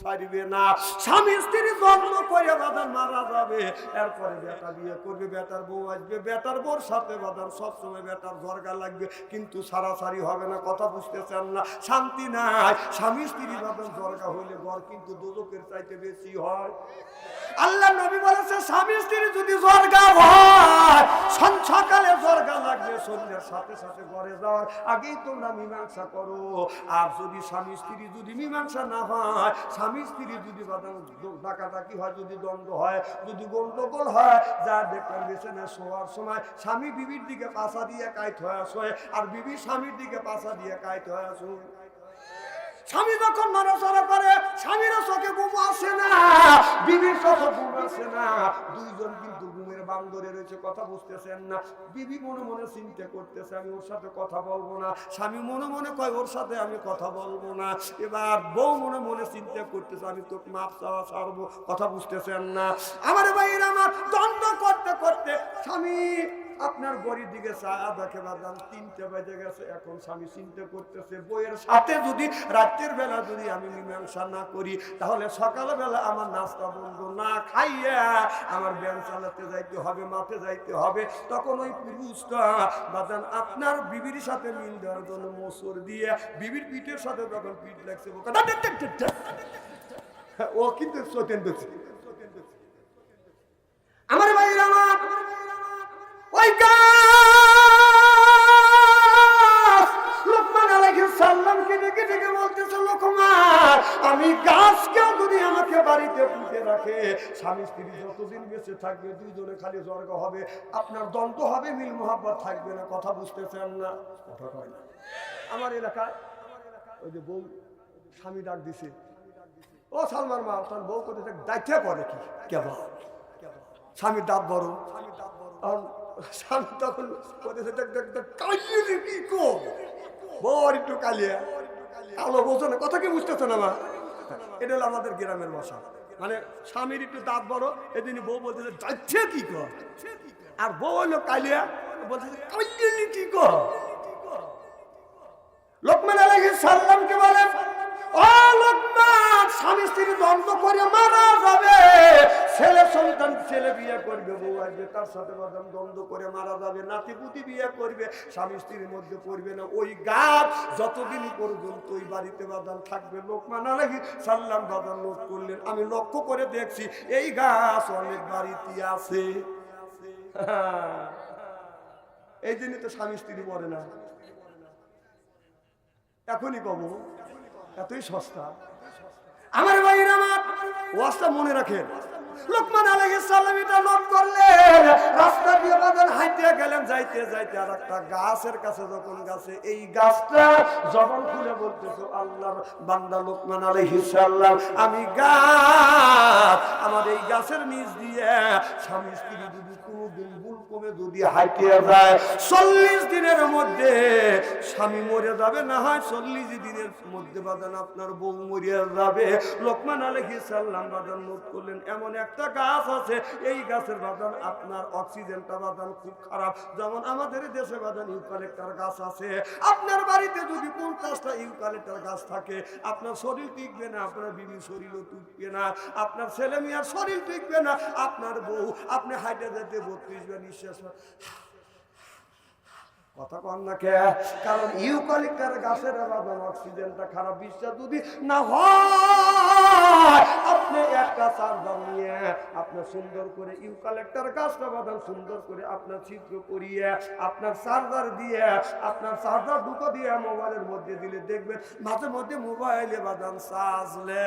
ছাড়বে না। স্বামী স্ত্রী দ্বন্দ্ব করে বাদান মারা যাবে। এরপরে বেটা বিয়ে করবে, বেটার বউ আসবে, বেটার বউর সাথে বাদান সবসময় বেটার দরকার লাগবে। কিন্তু সারাসারি হবে না, কথা বুঝতেছেন না, শান্তি নাই। স্বামী স্ত্রী বাদান দরকার হইলে ঘর কিন্তু দুদকের চাইতে বেশি হয়। আল্লাহ নবী বলেছে, স্বামী স্ত্রী যদি জর্গা হয় সকালে জর্গা লাগবে, সন্ধ্যের সাথে সাথে ঘরে যাওয়ার আগেই তোমরা মীমাংসা করো। আর যদি স্বামী স্ত্রী যদি মীমাংসা না হয় স্বামী স্ত্রী যদি ডাকাডাকি হয়, যদি দ্বন্দ্ব হয়, যদি গন্ডগোল হয় যা দেখলাম বিছানায় শোয়ার সময়, স্বামী বিবির দিকে পাশা দিয়ে কায়ত হয়ে শোয় আর বিবি স্বামীর দিকে পাশা দিয়ে কায়ত হয়ে শোয় স্বামী যখন নড়াচড়া করে স্বামীর চোখে ঘুম আসে না, বিবির চোখে ঘুম আসে না। দুইজন কিন্তু বান্দরে রয়েছে, কথা বুঝতেছেন না। বিবি মনে মনে চিন্তা করতেছে, আমি ওর সাথে কথা বলব না। স্বামী মনে মনে কয়, ওর সাথে আমি কথা বলব না। এবার বউ মনে মনে চিন্তা করতেছে, আমি তোকে মাপ চাওয়া ছাড়বো, কথা বুঝতেছেন না। আমার ভাইয়ের আমার দ্বন্দ্ব করতে করতে স্বামী আপনার গড়ির দিকে দেখে তিনটে বেজে গেছে এখন স্বামী চিন্তা করতেছে বইয়ের সাথে যদি রাত্রের বেলা যদি আমি মীমাংসা না করি তাহলে সকালবেলা আমার নাস্তা বন্ধ না খাইয়া আমার ব্যায়াম চালাতে যাইতে হবে মাঠে যাইতে হবে তখন ওই পুরুষটা বাদান আপনার বিবির সাথে মিল দেওয়ার জন্য মোসর দিয়ে বিবির পিঠের সাথে যখন পিঠ লাগছে। ও কিন্তু সতেন আমার ভাইয়ের আমার ওই গাছ লোকমান আলাইহিস সালামকে ডেকে ডেকে বলতেছে, লোকমান, আমি গাছকেও যদি আমাকে বাড়িতে পুঁতে রাখে, স্বামী স্ত্রী যতদিন বেঁচে থাকবে, দুইজনে খালি স্বর্গ হবে, আপনার দন্ত হবে, মিল মোহাব্বত থাকবে না। কথা বুঝতেছেন না? কথা কয় না। আমার এলাকায় ওই যে বউ, স্বামী ডাক দিছে। ও সালমান মা তার বউ কোথায়? দায়িত্ব করে কি? কেবল। স্বামীর দাঁত বড়। আর স্বামী তখন কালিয়ে রে কি কো? বড় একটু কালিয়া। কালো না, কথা কি বুঝতেছো না মা? এটা হলো আমাদের গ্রামের ভাষা মানে স্বামীর একটু দাঁত বড়, এদিন বউ বলতেছে, যাচ্ছে কি কর? আর বউ হলো কালিয়া, বলতেছে, কালিয়ে কি কর? আলাইহিস সালামকে বলেন ও লোকমান স্বামী স্ত্রী দ্বন্দ্ব করে মারা যাবে। ছেলে ছেলে বিয়ে দ্বন্দ্ব করে মারা যাবে, নাতি পুতি বিয়ে করবে, স্বামী স্ত্রীর মধ্যে পড়বে না। ওই গাছ যতদিন ওই বাড়িতে থাকবে আলাইহি সাল্লাম লোক করলেন। আমি লক্ষ্য করে দেখছি, এই গাছ অনেক বাড়িতে আছে। এই জন্য তো স্বামী স্ত্রী মরে না। এখনই কব এতই সস্তা। আমার ভাইয়ের আমার ওয়াজটা মনে রাখেন। লোকমান আলাইহিস সালাম এটা নোট করলেন রাস্তা দিয়ে বাজার হাইতে গেলেন, যাইতে যাইতে আর একটা গাছের কাছে যখন গাছে, এই গাছটা জবান খুলে বলতেছো, আল্লাহর বান্দা লোকমান আলাইহিস সালাম, আমি গাছ আমার এই গাছের নিচ দিয়ে স্বামী স্ত্রী যদি কোনোদিন কমে যদি হাইতে যায়, চল্লিশ দিনের মধ্যে স্বামী মরে যাবে, না হয় চল্লিশ দিনের মধ্যে বাদান আপনার বউ মরিয়া যাবে। লোকমান আলহি সাল্লাম বাদান নোট করলেন, এমন একটা গাছ আছে, এই গাছের বাদান আপনার অক্সিজেনটা বাদান খুব খারাপ। যেমন আমাদের দেশে বাদান ইউকালেক্টার গাছ আছে। আপনার বাড়িতে যদি পঞ্চাশটা ইউকালেক্টার গাছ থাকে, আপনার শরীর টিকবে না, আপনার বিবি শরীরও টিকবে না, আপনার ছেলে মেয়ের শরীর টিকবে না, আপনার বউ, আপনি হাইটে যেতে বত্রিশ বার নিঃশ্বাস কথা কন না কে? কারণ ইউকালিপ্টার গাছের অক্সিজেনটা খারাপ বিশ্বাস যদি না আপনি একটা চার্জার নিয়ে আপনার সুন্দর করে ইউকালেক্টার গাছটা বাদাম সুন্দর করে আপনার করিয়ে, আপনার চার্জার দিয়ে, আপনার চার্জার ঢুকো দিয়ে মোবাইলের মধ্যে দিলে দেখবেন মাঝে মধ্যে মোবাইলে বাদাম সাজলে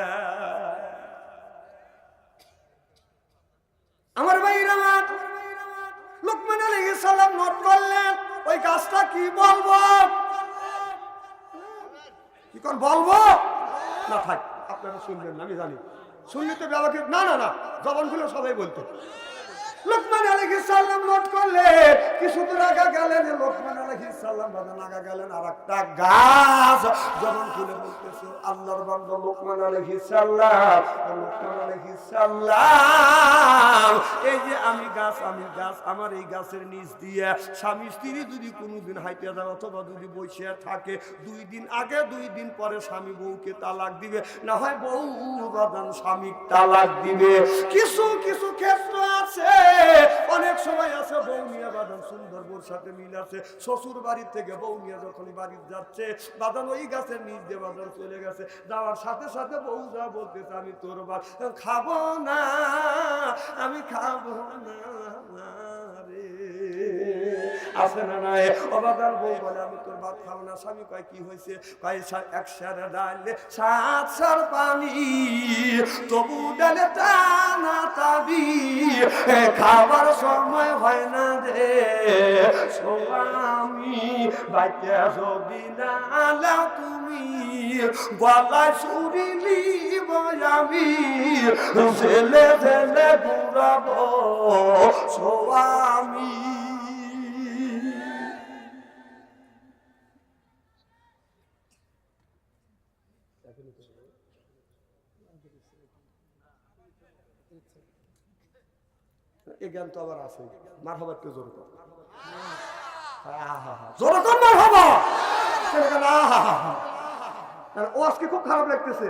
আমার আমার লোকমান আলাইহিস সালাম নোট করলেন, ওই গাছটা কি বলব? কি কর বলব? না থাক, আপনারা শুনবেন না, আমি জানি। শুনলে তো বাবাকে না না না, জবানগুলো সবাই বলতো। লোকমান আলাইহিস সালাম নোট করলে কিছু দূর আগা গেলেন, লোকমান আলাইহিস সালাম বাদান আগা গেলেন আর একটা গাছ জবান খুলে বলতেছে, আল্লাহর বান্দা লোকমান আলাইহিস সালাম, লোকমান আলাইহিস সালাম, এই যে আমি গাছ আমি গাছ, আমার এই গাছের নিচ দিয়ে স্বামী স্ত্রী যদি কোনোদিন হাইতে যায় অথবা যদি বসে থাকে, দুই দিন আগে, দুই দিন পরে স্বামী বউকে তালাক দিবে, না হয় বউ বাদান স্বামী তালাক দিবে। কিছু কিছু ক্ষেত্র আছে অনেক সময় আছে, বউ নিয়ে বাদান সুন্দর বউর সাথে মিল আছে। শ্বশুর বাড়ির থেকে বউ নিয়ে যখন বাড়ির যাচ্ছে বাদান ওই গাছের নিচ দিয়ে বাদান চলে গেছে। যাওয়ার সাথে সাথে বউ যা বলতেছে, আমি তোর বা খাব না, আমি খাব না। আছে না নাই? বউ বলে, আমি তোর ভাত খাব না। স্বামী কয়, কি হয়েছে? কয় এক সারে সাত সার পানি। তবু ডালে টানা তাবি। খাবার সময় হয় না রে। স্বামী বাইতে যদি না তুমি। গলায় চুরি লিব আমি। ছেলে ছেলে এই জ্ঞান তো আবার আছে মার হবার তো জোর কর। জোর কর মার হবা ও আজকে খুব খারাপ লাগতেছে।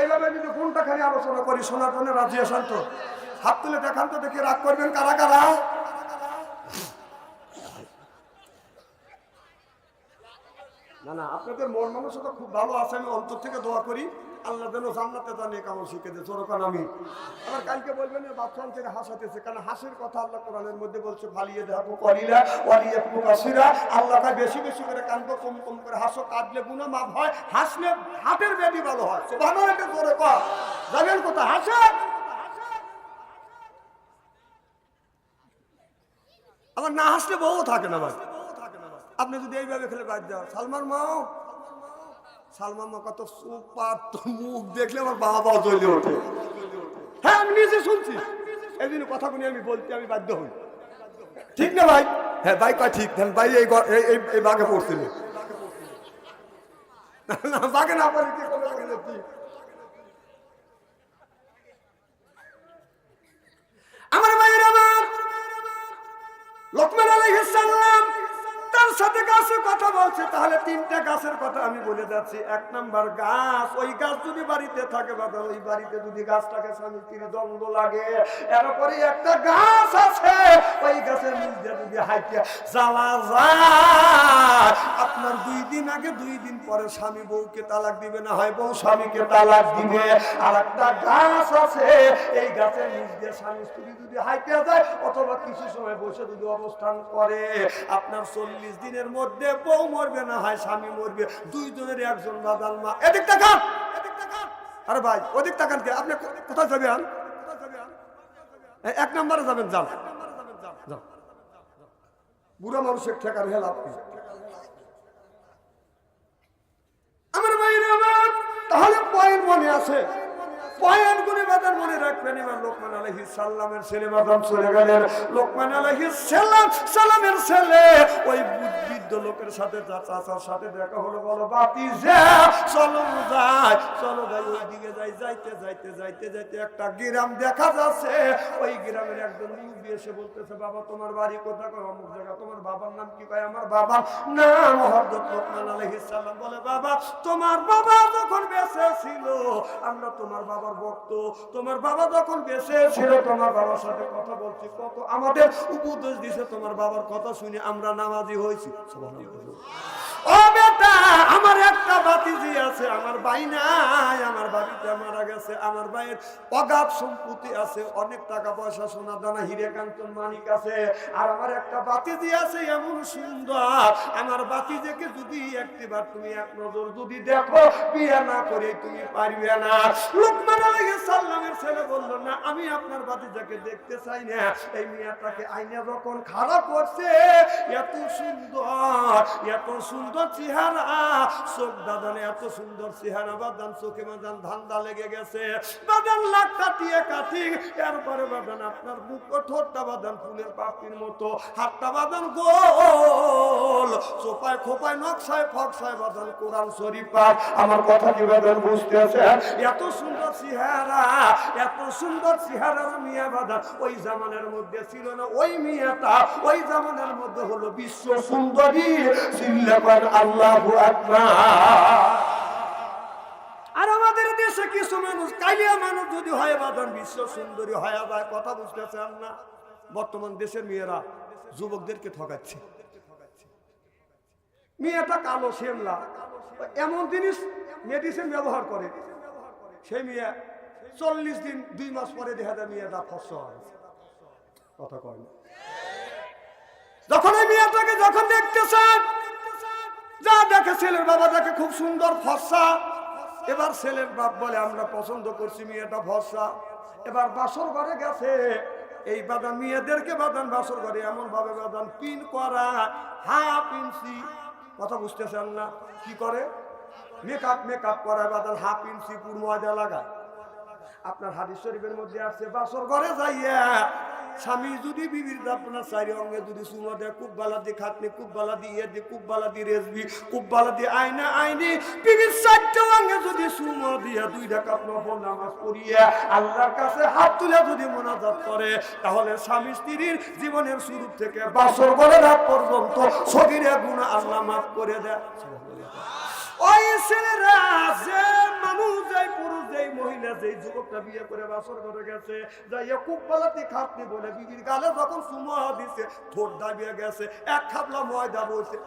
এইভাবে যদি কোনটা খালি আলোচনা করি, শোনার জন্য রাজি আসান তো? হাত তুলে দেখান তো, দেখে রাগ করবেন কারা কারা? না না, আপনাদের মন মানসিকতা খুব ভালো আছে, আমি অন্তর থেকে দোয়া করি। আল্লাহ যেন জান্নাতে নিয়ে কামল শিখে দিয়েছে ওরকম আমি আবার কালকে বলবেন বাচ্চা থেকে হাসাতেছে কারণ হাসির কথা আল্লাহ কোরআনের মধ্যে বলছে, ফালিয়ে দেখো কলিলা, ওয়ালিয়ে কাসিরা আল্লাহ কাছে বেশি বেশি করে কান্দো কম কম করে হাসো কাঁদলে গুণা মাপ হয় হাসলে হাতের বেদি ভালো হয়। সুবহানাল্লাহ, এটা জোরে কর যাবেন কোথা হাসে? আবার না হাসলে বউ থাকে না ভাই। আপনি যদি এইভাবে খেলে বাদ দেওয়া সালমান মাও সালমান কত সুপার মুখ দেখলে আমার বাবা জ্বলে ওঠে। হ্যাঁ আমি নিজে শুনছি। আমি আমি বাধ্য হই। ঠিক না ভাই? হ্যাঁ ভাই কয় ঠিক। ভাই, এই এই বাঘে পড়ছিল। বাঘে না পারি আমার ভাইয়ের আমার লোকমান আলাইহিস সালাম তার সাথে গাছের কথা বলছে, তাহলে তিনটা গাছের কথা আমি বলে যাচ্ছি। এক নাম্বার গাছ, ওই গাছ যদি বাড়িতে থাকে বা ওই বাড়িতে যদি গাছটাকে স্বামী স্ত্রীর দ্বন্দ্ব লাগে এরপরে একটা গাছ ওই গাছের যদি জ্বালা যায়, আপনার দুই দিন আগে, দুই দিন পরে স্বামী বউকে তালাক দিবে না হয় বউ স্বামীকে তালাক দিবে। আর একটা গাছ আছে, এই গাছের নিচ দিয়ে স্বামী স্ত্রী যদি হাইতে যায়, অথবা কিছু সময় বসে যদি অবস্থান করে, আপনার চল্লিশ দিনের মধ্যে বউ মরবে না হয়, স্বামী মরবে। দুই জনের একজন বাদাল মা। এদিক তাকান! আরে ভাই, ওদিক তাকান কে? আপনি কোথায় যাবেন? এক নম্বরে যাবেন, যান। বুড়া মানুষের ঠেকার হেলা আমার বাইরে আমার তাহলে পয়েন্ট মনে আছে। আলহিস আলহিস ওই একটা গ্রাম দেখা যাচ্ছে। ওই গ্রামের একজন মুরব্বী এসে বলতেছে, বাবা, তোমার বাড়ি কোথায়? কয়, অমুক জায়গা। তোমার বাবার নাম কি? কয়, আমার বাবা নাম হযরত লোকমান আলাইহিস সালাম। বলে, বাবা, তোমার বাবা যখন বেঁচে ছিল, আমরা তোমার বাবার ভক্ত, তোমার বাবা যখন বেঁচে ছিল, তোমার বাবার সাথে কথা বলছি, কত আমাদের উপদেশ দিছে, তোমার বাবার কথা শুনে আমরা নামাজি হয়েছি। আছে আমার ভাই নাই, আমার বাড়িতে মারা গেছে, আমার ভাইয়ের অগাধ সম্পত্তি আছে, অনেক টাকা পয়সা, সোনা দানা, হিরে কাঞ্চন, মানিক আছে, আর আমার একটা বাতিজি আছে, এমন সুন্দর। আমার বাতিজিকে যদি একটিবার তুমি এক নজর যদি দেখো, বিয়ে না করে তুমি পারবে না। লোকমান সালামের ছেলে বলল, না, আমি আপনার বাতিজাকে দেখতে চাই না। এই মেয়েটাকে আইনা যখন খারাপ করছে, এত সুন্দর এত সুন্দর চেহারা, চোখ বাদান এত সুন্দর চেহারা বাদান চোখে বাদান ধান্দা লেগে গেছে। বাদান লাখ কাটিয়ে কাটি, এরপরে বাদান আপনার বুক ঠোঁটটা বাদান ফুলের পাপড়ির মতো। হাতটা বাদান গোল খোপায়, নকশায় ফকশায় কোরআন শরীফ। আমার কথা কি বাদান বুঝতেছে এত সুন্দর চেহারা, এত সুন্দর চেহারার মিয়া ওই জামানের মধ্যে ছিল না, ওই মিয়াটা ওই জামানের মধ্যে হলো বিশ্ব সুন্দরী। আল্লাহু আকবার। দেশে কিছু মানুষ, কালিয়া মানুষ যদি হয় বাদান বিশ্ব সুন্দরী হয়ে। যায় কথা বুঝতেছেন না বর্তমান দেশের মেয়েরা যুবকদেরকে ঠকাচ্ছে। মেয়েটা কালো, শ্যামলা। এমন জিনিস মেডিসিন ব্যবহার করে। সেই মেয়ে চল্লিশ দিন, দুই মাস পরে দেখা যায় মেয়েটা ফসল কথা কয় না। যখন এই মেয়েটাকে যখন দেখতেছেন, যা দেখে ছেলের বাবা দেখে খুব সুন্দর ফর্সা এবার ছেলের বাপ বলে, আমরা পছন্দ করছি মেয়েটা ভরসা। এবার বাসর ঘরে গেছে। এই বাদান মেয়েদেরকে বাদান বাসর ঘরে এমন ভাবে বাদান পিন করা হা পিনসি কথা বুঝতেছেন না? কি করে? মেকআপ মেকআপ করায় বাদান হা পিনসি পুর ময়দা লাগায় আপনার হাদিস শরীফের মধ্যে আছে, বাসর ঘরে যাইয়া স্বামী যদি বিবির আপনার চারি অঙ্গে যদি সুমা দেয়, খুব বালা দিয়ে খাতনি খুব বালা দিয়ে ইয়ে দিয়ে, খুব বালা দিয়ে রেসবি খুব বালা দিয়ে আইনা আইনি বিবির চারটে অঙ্গে যদি সুমা দিয়া দুই ঢাকা নফল নামাজ পড়িয়া আল্লাহর কাছে হাত তুলে যদি মোনাজাত করে, তাহলে স্বামী স্ত্রীর জীবনের শুরু থেকে বাসর ঘরে রাত পর্যন্ত সগিরে গুণা আল্লাহ মাফ করে দেয়। ওই ছেলেরা যে মানুষ যেই পুরুষ যেই, মহিলা যেই, যুবকটা বিয়ে করে বাসর করে গেছে। যাইয়া খুব পালাতে খাপনি বলে, বিবির গালে যখন সুমা দিছে, ঠোঁট দাবিয়ে গেছে, এক খাপলা ময়দা বলছে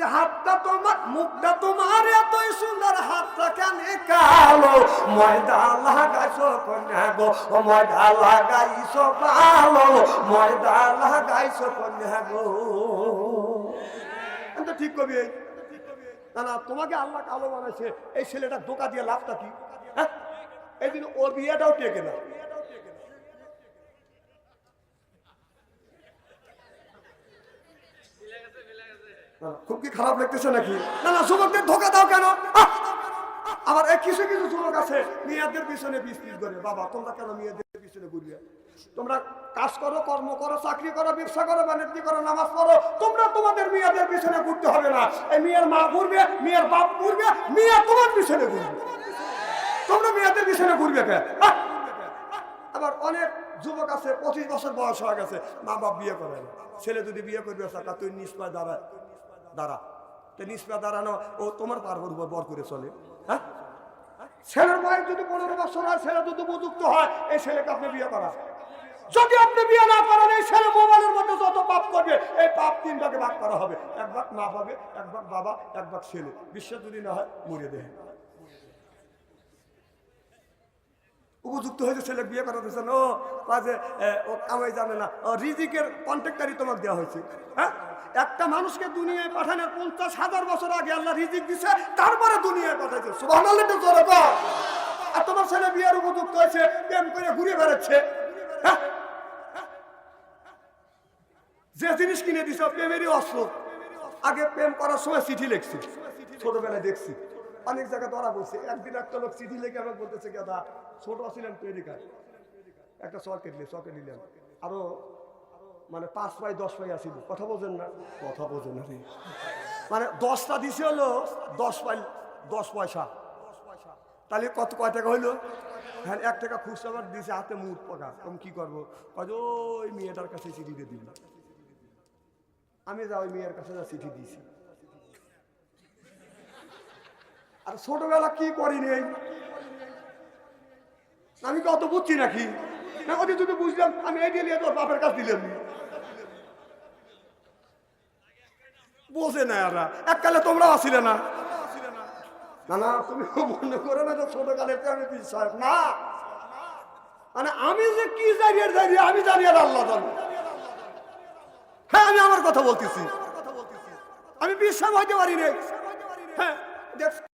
যে হাতটা তোমার, মুখটা তোমার এতই সুন্দর, হাতটা কেন কালো? ময়দা লাগাইছো কন্যা গো, ও ময়দা কালো, ময়দা লাগাইছো কন্যা গো। আমি তো ঠিক কবি। না না, তোমাকে আল্লাহ কালো বানাইছে। এই ছেলেটা ধোকা দিয়ে লাভটা কি? হ্যাঁ? এই দিন ওর বিয়েটাও টেকে না। খুব কি খারাপ লাগতেছে নাকি? না না, যুবকদের ধোকা দাও কেন? আবার কিছু কিছু যুবক আছে, মেয়েদের পিছনে পিস করে। বাবা, তোমরা কেন মেয়েদের পিছনে ঘুরবে তোমরা কাজ করো, কর্ম করো, চাকরি করো, ব্যবসা করো, বাণিজ্য করো, নামাজ পড়ো, তোমরা তোমাদের মেয়েদের পিছনে ঘুরতে হবে না। এই মেয়ের মা ঘুরবে, মেয়ের বাপ ঘুরবে, মেয়ে তোমার পিছনে ঘুরবে। তোমরা মেয়েদের পিছনে ঘুরবে কে? আবার অনেক যুবক আছে, পঁচিশ বছর বয়স হয়ে গেছে, মা বাপ বিয়ে করে ছেলে যদি বিয়ে করবে টাকা তুই নিষ্পায় দাঁড়ায় দাঁড়া। তো নিষ্পায় দাঁড়ানো, ও তোমার পার্বর উপর বর করে চলে। হ্যাঁ? ছেলের বয়স যদি পনেরো বছর হয়, ছেলে যদি উপযুক্ত হয়, এই ছেলেকে আপনি বিয়ে করা যদি আপনি বিয়ে না করেন, এই ছেলে মোবাইলের মধ্যে যত পাপ করবে, এই পাপ তিন ভাগে ভাগ করা হবে। এক ভাগ মা পাবে, এক ভাগ বাবা, এক ভাগ ছেলে। বিশ্বাস যদি না হয়, মরে দেয় উপযুক্ত হয়েছে ছেলে বিয়ে করা দিয়েছেন ও, কাজে ও কামাই জানে না। রিজিকের কন্ট্রাক্টারই তোমাকে দেওয়া হয়েছে। হ্যাঁ? একটা মানুষকে দুনিয়ায় পাঠানোর পঞ্চাশ হাজার বছর আগে আল্লাহ রিজিক দিছে, তারপরে দুনিয়ায় পাঠাইছে। সুবাহ আর তোমার ছেলে বিয়ের উপযুক্ত হয়েছে, প্রেম করে ঘুরে বেড়াচ্ছে। যে জিনিস কিনে দিছ প্রেমেরই অস্ত্র। আগে প্রেম করার সময় চিঠি লিখছি। ছোটবেলায় দেখছি। অনেক জায়গায় ধরা বলছে একদিন একটা লোক চিঠি লিখে আমাকে বলতেছে গেদা ছোট ছিলাম তৈরিকার একটা চকেট নিলে চকেট নিলাম আরও মানে পাঁচ পাই দশ পাই আসিল কথা বোঝেন না? কথা বোঝেন না মানে দশটা দিছে হলো দশ পাই দশ পয়সা। তাহলে কত, কয় টাকা হইল? হ্যাঁ এক টাকা খুচরা দিয়েছে হাতে মুখ পাকা। আমি কি করব? কয় ওই মেয়েটার কাছে চিঠি দিয়ে দিল আমি যা ওই মেয়ের কাছে যা চিঠি দিয়েছি আর ছোটবেলা কি করিনি এই? আমি কি অত বুঝছি নাকি? ওদের যদি বুঝলাম, আমি এই দিয়ে তোর বাপের কাছে দিলাম। বোঝে না এরা। এককালে তোমরা আসিলে না। না তুমি মনে করো না ছোটকালে আমি বিশ্বাস না। মানে আমি যে কি জানিয়ে জানি, আমি জানি আর আল্লাহ জানি। হ্যাঁ আমি আমার কথা বলতেছি। আমি বিশ্বাস হইতে পারি রে হ্যাঁ